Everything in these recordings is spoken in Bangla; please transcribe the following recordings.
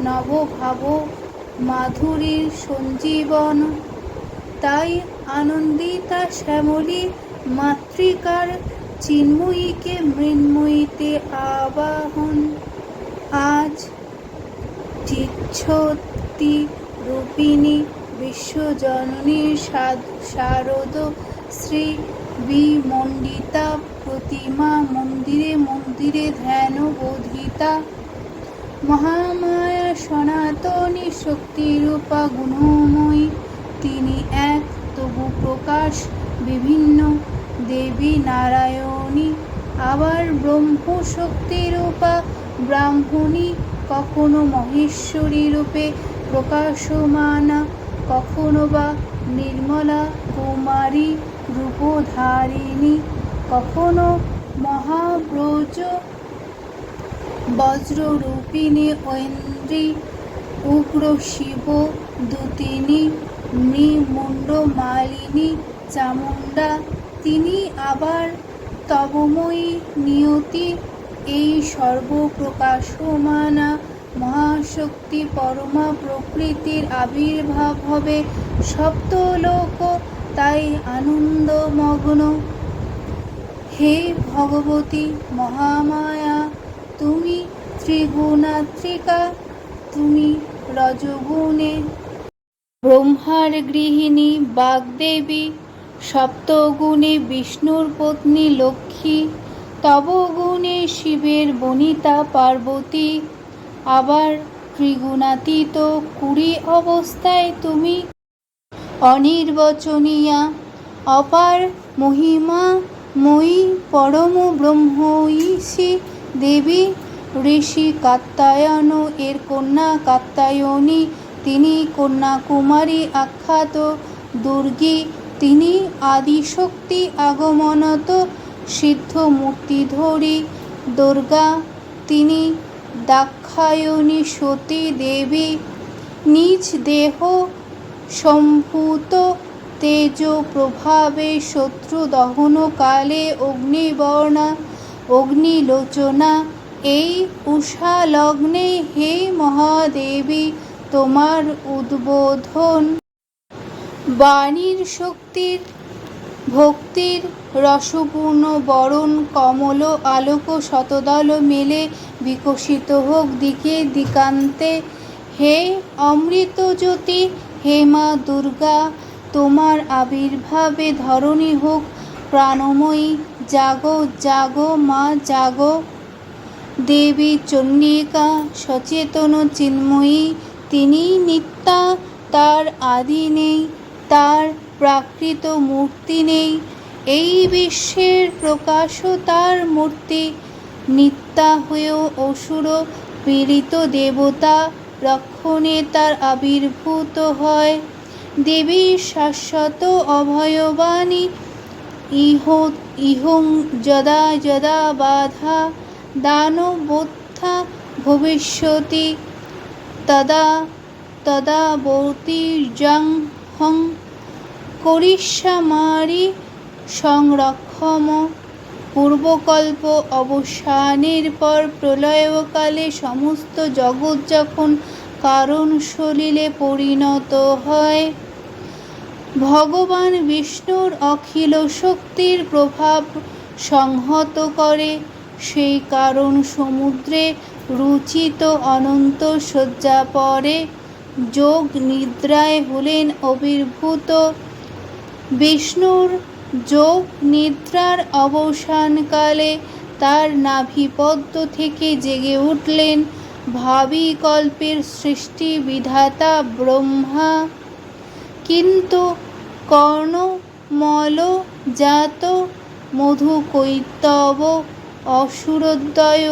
নবভাব মাধুরীর সঞ্জীবন। তাই আনন্দিতা শ্যামলী মাতৃকার চিন্ময়ীকে মৃন্ময়ীতে আবাহন। আজ চিচ্ছতি রূপিণী বিশ্বজননী শারদ শ্রী বিমণ্ডিতা প্রতিমা মন্দিরে মন্দিরে ধ্যান বোধিতা। মহামায়া সনাতনী শক্তিরূপা গুণময়ী। তিনি এক, তবু প্রকাশ বিভিন্ন। দেবী নারায়ণী, আবার ব্রহ্ম শক্তিরূপা ব্রাহ্মণী। কখনো মহেশ্বরী রূপে প্রকাশমানা, কখনো বা নির্মলা কুমারী রূপধারিণী। কখনো মহাব্রজ বজ্ররূপিণী ঐন্দ্রী উগ্র শিব দুতিনী মৃমুণ্ড মালিনী চামুণ্ডা। তিনি আবার তবময়ী নিয়তি, এই সর্বপ্রকাশমানা মহাশক্তি পরমা প্রকৃতির আবির্ভাব হবে সপ্তলোক, তাই আনন্দমগ্ন। হে ভগবতী মহামায়া তুমি ত্রিগুণাত্রিকা, তুমি রজগুণে। ব্রহ্মার গৃহিণী বাগদেবী, সপ্তগুণে বিষ্ণুর পত্নী লক্ষ্মী তব গুণে শিবের বনিতা পার্বতী। আবার ত্রিগুণাতীত কুড়ি অবস্থায় তুমি অনির্বচনীয়া, অপার মহিমা মই পরম ব্রহ্মঈশী দেবী ঋষি কাত্তায়ন এর কন্যা কাত্তায়নী তিনি কন্যাকুমারী আখ্যাত দুর্গী, তিনি আদিশক্তি আগমনত সিদ্ধ মূর্তিধরী দুর্গা, তিনি দাক্ষায়ণী সতী দেবী, নিজ দেহ সম্ভূত তেজ প্রভাবে শত্রু দহন কালে অগ্নিবর্ণা অগ্নিলোচনা, এই উষা লগ্নে হে মহাদেবী, তোমার উদ্বোধন। বাণীর শক্তির, ভক্তির রসপূর্ণ বরণ কমল আলোক শতদল মেলে বিকশিত হোক দিকে দিকান্তে। হে অমৃত জ্যোতি হে মা দুর্গা, তোমার আবির্ভাবে ধরণী হোক প্রাণময়ী জাগো জাগো মা জাগো দেবী চণ্ডিকা সচেতন চিন্ময়ী তিনি নিত্যা তার আদি নেই তার প্রাকৃত মূর্তি নেই এই বিশ্বের প্রকাশও তার মূর্তি। নিত্যা হয়েও অসুর, পীড়িত দেবতা রক্ষণে তার আবির্ভূত হয়। দেবী শাশ্বত অভয়বাণী, ইহ ইহং যদা যদা বাধা দানবোত্থা ভবিষ্যতি তদা তদা বৌতির্যং হং করিষ্যামারি সংরক্ষম। পূর্বকল্প অবসানের পর প্রলয়কালে সমস্ত জগৎ যখন কারণ সলিলে পরিণত হয় ভগবান বিষ্ণুর অখিল শক্তির প্রভাব সংহত করে, সেই কারণ সমুদ্রে রুচিত অনন্ত শয্যা পরে যোগ নিদ্রায় হলেন আবির্ভূত বিষ্ণুর যোগ নিদ্রার অবসানকালে তার নাভিপদ্ম থেকে জেগে উঠলেন ভাবিকল্পের সৃষ্টি বিধাতা ব্রহ্মা। কিন্তু কর্ণমল জাত মধু কৈতব অসুরোদয়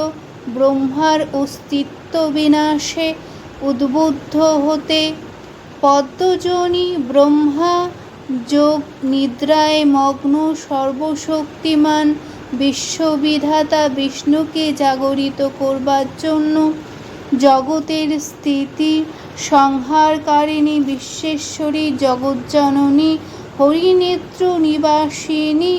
ব্রহ্মার অস্তিত্ব বিনাশে উদ্বুদ্ধ হতে পদ্মজনী ব্রহ্মা যোগ নিদ্রায় মগ্ন সর্বশক্তিমান বিশ্ববিধাতা বিষ্ণুকে জাগরিত করবার জন্য জগতের স্থিতি সংহারকারিণী বিশ্বেশ্বরী জগজ্জননী হরিনেত্র নিবাসিনী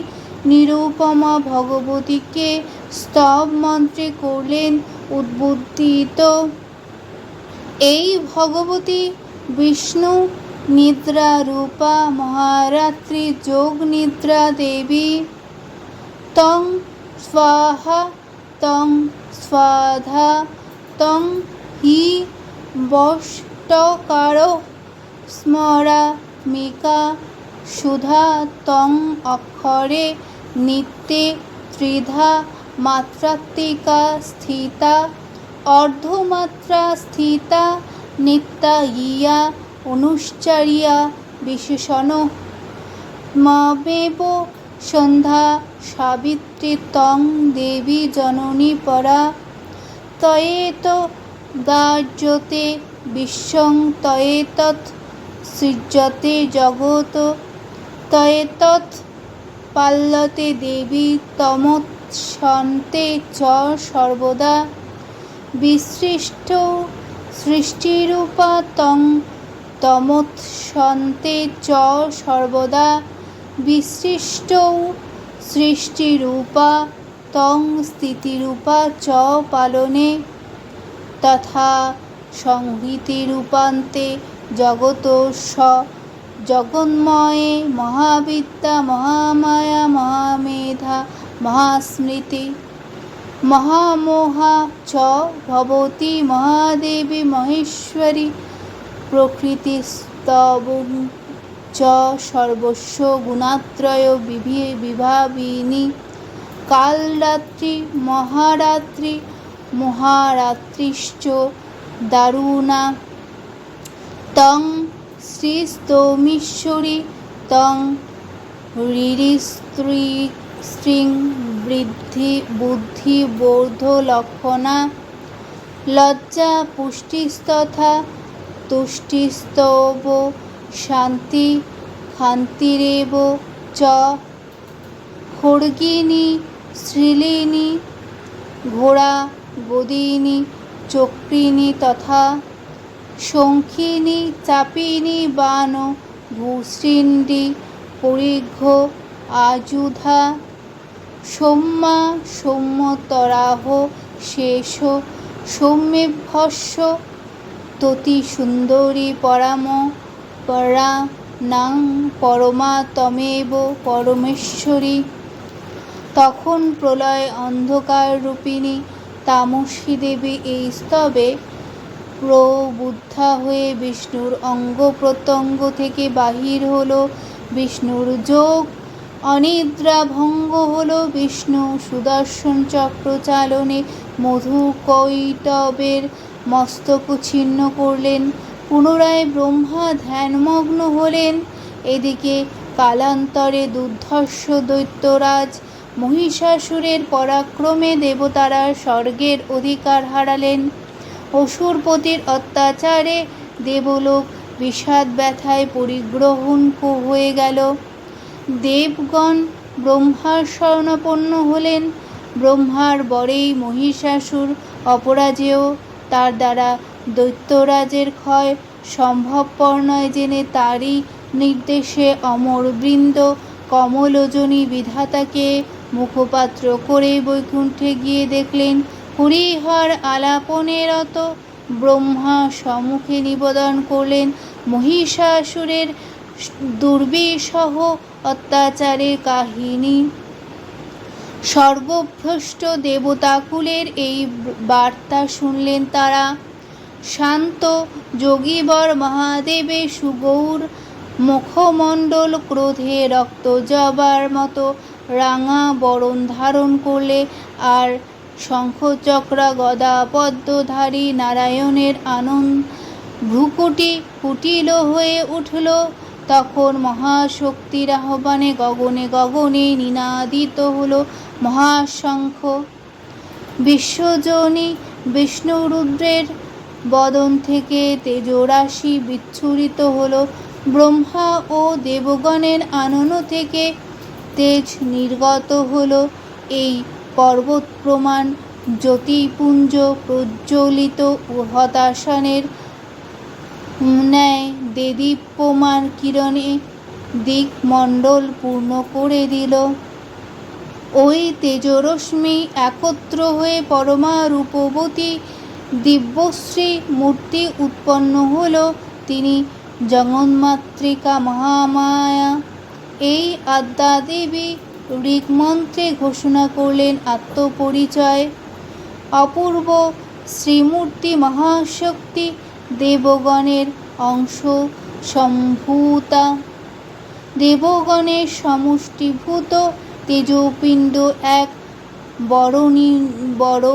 নিরুপমা ভগবতীকে স্তব মন্ত্রে করলেন উদ্বুদ্ধিত। এই ভগবতী বিষ্ণু নিদ্রা রূপা মহারাত্রি যোগ নিদ্রা দেবী। তং স্বাহা তং স্বাধা তং হি বষ্টকার স্মরামিকা সুধা তং অক্ষরে নিত্যে ত্রিধা মাত্রাত্মিকা স্থিতা, অর্ধমাত্রা স্থিতা নিত্যা ইয়া অনুশ্চারিয়া বিশেষণ। মমেব সন্ধ্যা সাবিত্রী তং দেবী জননী পরা তয়েত গার্যতে বিশ্বং তয়েতৎ সৃজ্যতে জগত তয়েতৎ পাল্যতে দেবী তমৎসন্তে চ সর্বদা। বিসৃষ্ট সৃষ্টিরূপা তং তমৎসন্তে চ সর্বদা। বিসৃষ্টৌ সৃষ্টিরূপা তং স্থিতিরূপা চ পালনে, তথা সংহৃতিরূপান্তে জগত স জগন্ময়ে মহাবিদ্যা, মহামায়া, মহামেধা, মহাস্মৃতি। মহামোহা চ ভবতি মহাদেবী মহেশ্বরী প্রকৃতিস্তব চ সর্বস্ব গুণাত্রয় বিভি বিভাবিনী। কালরাত্রি, মহারাত্রি, মহারাত্রিশ্চ দারুণা। তং শ্রীস্তৌমীশ্বরী, তং ঋরিস্ত্রী স্ত্রিং বৃদ্ধি বুদ্ধি লক্ষণা লজ্জা, পুষ্টিস্তথা, তুষ্টিস্তব, শান্তি শান্তিরেব চ। খড়গিনী শ্রীলিনী, ঘোড়া গদিনী চক্রিণী তথা শঙ্খিনী চাপিনী বান ভূশৃণ্ডী পরিঘ্য আযুধা সৌম্যা সৌম্যতরাহ, শেষ সৌম্যভস্য ততি সুন্দরী পরাম পরা নাং পরমা, তমেব, পরমেশ্বরী তখন প্রলয় অন্ধকার রূপিণী তামসী দেবী এই স্তবে প্রবুদ্ধা হয়ে বিষ্ণুর অঙ্গ প্রত্যঙ্গ থেকে বাহির হলো। বিষ্ণুর যোগ অনিদ্রা ভঙ্গ হলো। বিষ্ণু সুদর্শন চক্র চালনে মধু কৈটবের মস্তক ছিন্ন করলেন। পুনরায় ব্রহ্মা ধ্যানমগ্ন হলেন। এদিকে কালান্তরে দুর্ধর্ষ দৈত্যরাজ মহিষাসুরের পরাক্রমে দেবতারা স্বর্গের অধিকার হারালেন। অসুরপতির অত্যাচারে দেবলোক বিষাদ ব্যথায় পরিগ্রহণ হয়ে গেল। দেবগণ ব্রহ্মার শরণাপন্ন হলেন। ব্রহ্মার বরেই মহিষাসুর অপরাজেয়। তার দ্বারা দৈত্যরাজের ক্ষয় সম্ভবপর নয় জেনে তারই নির্দেশে অমরবৃন্দ কমলোজনী বিধাতাকে মুখপাত্র করে বৈকুণ্ঠে গিয়ে দেখলেন হরিহর আলাপনেরত ব্রহ্মা সম্মুখে নিবেদন করলেন, মহিষাসুরের দুর্বিষহ অত্যাচারের কাহিনী। সর্বভ্রষ্ট দেবতাকুলের এই বার্তা শুনলেন তারা। শান্ত যোগীবর মহাদেবের সুগৌর মুখমণ্ডল ক্রোধে রক্ত জবার মতো রাঙা বরণ ধারণ করলে আর শঙ্খচক্রা গদা পদ্মধারী নারায়ণের আনন্দ ভ্রুকুটি কুটিল হয়ে উঠল। তখন মহাশক্তির আহ্বানে গগনে গগনে নিনাদিত হল মহাশঙ্খ। বিশ্বজনী বিষ্ণুরুদ্রের বদন থেকে তেজরাশি বিচ্ছুরিত হল। ব্রহ্মা ও দেবগণের আনন থেকে তেজ নির্গত হল এই পর্বত প্রমাণ জ্যোতিপুঞ্জ প্রজ্বলিত ও হতাশনের ন্যায় দেদীপ্যমান কিরণে দিকমণ্ডল পূর্ণ করে দিল। ওই তেজরশ্মি একত্র হয়ে পরমা রূপবতী দিব্যশ্রী মূর্তি উৎপন্ন হল। তিনি জগন্মাতৃকা মহামায়া এই আদ্যা দেবী ঋগ্মন্ত্রে ঘোষণা করলেন আত্মপরিচয়। অপূর্ব শ্রীমূর্তি মহাশক্তি দেবগণের অংশ সম্ভূতা। দেবগণের সমষ্টিভূত তেজপিণ্ড এক বরণী বড়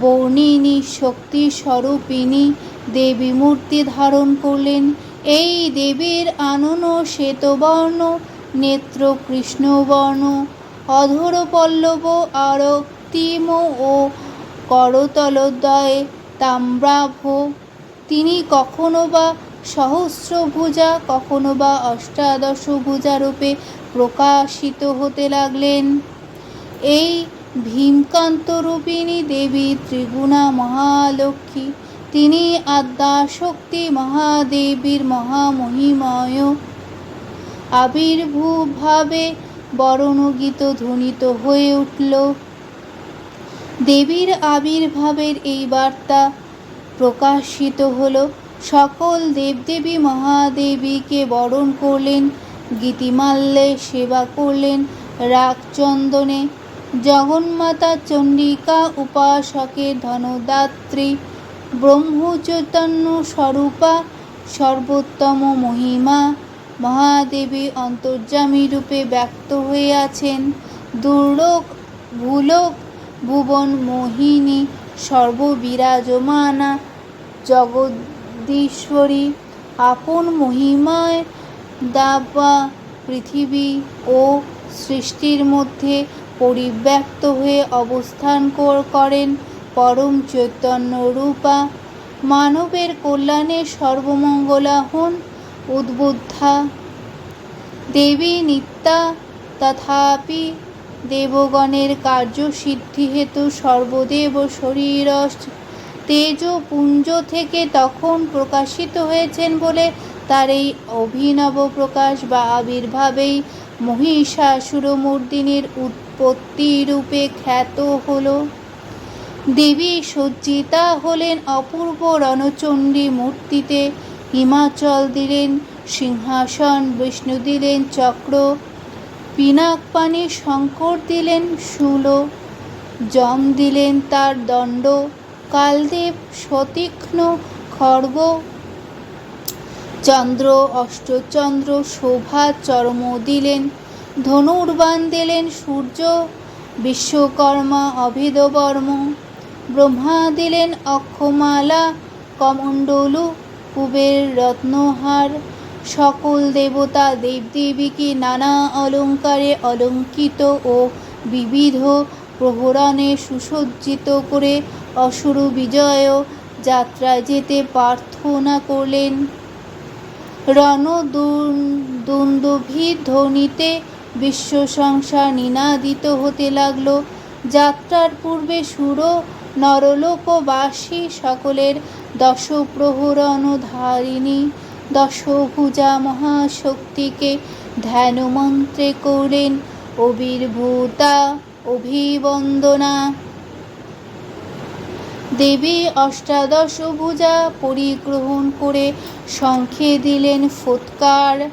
বর্ণিনী শক্তি স্বরূপিণী দেবী মূর্তি ধারণ করলেন। এই দেবীর আনন শ্বেতবর্ণ নেত্র কৃষ্ণবর্ণ অধর পল্লব আরক্তিম ও করতলদ্বয়ে তাম্রাভ। তিনি কখনো বা সহস্রভুজা কখনো বা অষ্টাদশভুজা রূপে প্রকাশিত হতে লাগলেন। এই ভীমকান্ত রূপিণী দেবী ত্রিগুণা মহালক্ষ্মী, তিনি আদ্যাশক্তি মহাদেবীর মহামহিময় আবির্ভূভাবে বরণগীত ধ্বনিত হয়ে উঠল। দেবীর আবির্ভাবের এই বার্তা প্রকাশিত হল। সকল দেবদেবী মহাদেবীকে বরণ করলেন গীতিমাল্যে সেবা করলেন রাগচন্দনে। জগন্মাতা চণ্ডিকা উপাসকের ধনদাত্রী, ব্রহ্মচৈতন্য স্বরূপা, সর্বোত্তম মহিমা। মহাদেবী অন্তর্যামী রূপে ব্যক্ত হয়ে আছেন। দুর্লোক ভূলোক, ভুবন মোহিনী, সর্ববিরাজমানা জগদীশ্বরী, আপন মহিমায় দাবা পৃথিবী ও সৃষ্টির মধ্যে পরিব্যক্ত হয়ে অবস্থান করেন পরম চৈতন্য রূপা। মানবের কল্যাণে সর্বমঙ্গলা হন উদ্বুদ্ধা। দেবী নিত্যা, তথাপি দেবগণের কার্যসিদ্ধি হেতু সর্বদেব শরীর তেজপুঞ্জ থেকে তখন প্রকাশিত হয়েছেন বলে তার এই অভিনব প্রকাশ বা আবির্ভাবেই মহিষাসুরমর্দিনীর উৎপত্তি রূপে খ্যাত হলো। দেবী সজ্জিতা হলেন অপূর্ব রণচণ্ডী মূর্তিতে হিমাচল দিলেন, সিংহাসন বিষ্ণু দিলেন চক্র, পিনাক পানি শঙ্কর দিলেন শূল, যম দিলেন তার দণ্ড, কালদেব সতীক্ষ্ণ খর্গ, চন্দ্র অষ্টচন্দ্র শোভা চরম দিলেন, ধনুর্বাণ দিলেন সূর্য, বিশ্বকর্মা অভিদবর্ম ব্রহ্মা দিলেন অক্ষমালা, কমণ্ডলু কুবের রত্নহার, সকল দেবতা দেবদেবীকে নানা অলঙ্কারে অলঙ্কিত ও বিবিধ প্রহরণে সুসজ্জিত করে অসুর বিজয় যাত্রা যেতে প্রার্থনা করলেন। রণ রণদুন্দুভি ধ্বনিতে বিশ্ব সংসার নিনাদিত হতে লাগল। যাত্রার পূর্বে সুর, নরলোকবাসী সকলের দশ প্রহরণধারিণী দশভুজা মহাশক্তিকে ধ্যানমন্ত্রে করলেন অবির্ভূতা অভিবন্দনা। দেবী অষ্টাদশ ভুজা পরিগ্রহণ করে শঙ্খে দিলেন ফৎকার।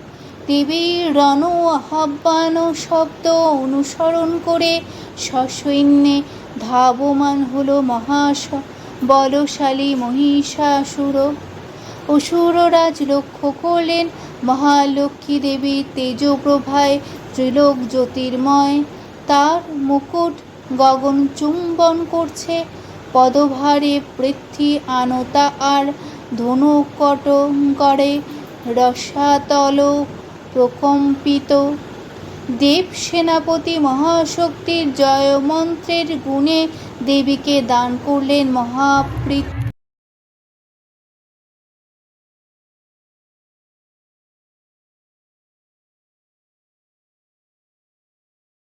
দেবী রণ আহ্বান শব্দ অনুসরণ করে সসৈন্যে ধাবমান হলো মহাস বলশালী মহিষাসুর। অসুররাজ লক্ষ্য করলেন, মহালক্ষ্মী দেবীর তেজপ্রভায় ত্রিলোক জ্যোতির্ময়। তার মুকুট গগন চুম্বন করছে, পদভারে পৃথ্বী আনতা আর ধনুকট করে রসাতল প্রকম্পিত। দেব সেনাপতি মহাশক্তির জয়মন্ত্রের গুণে দেবীকে দান করলেন মহাপ্রীত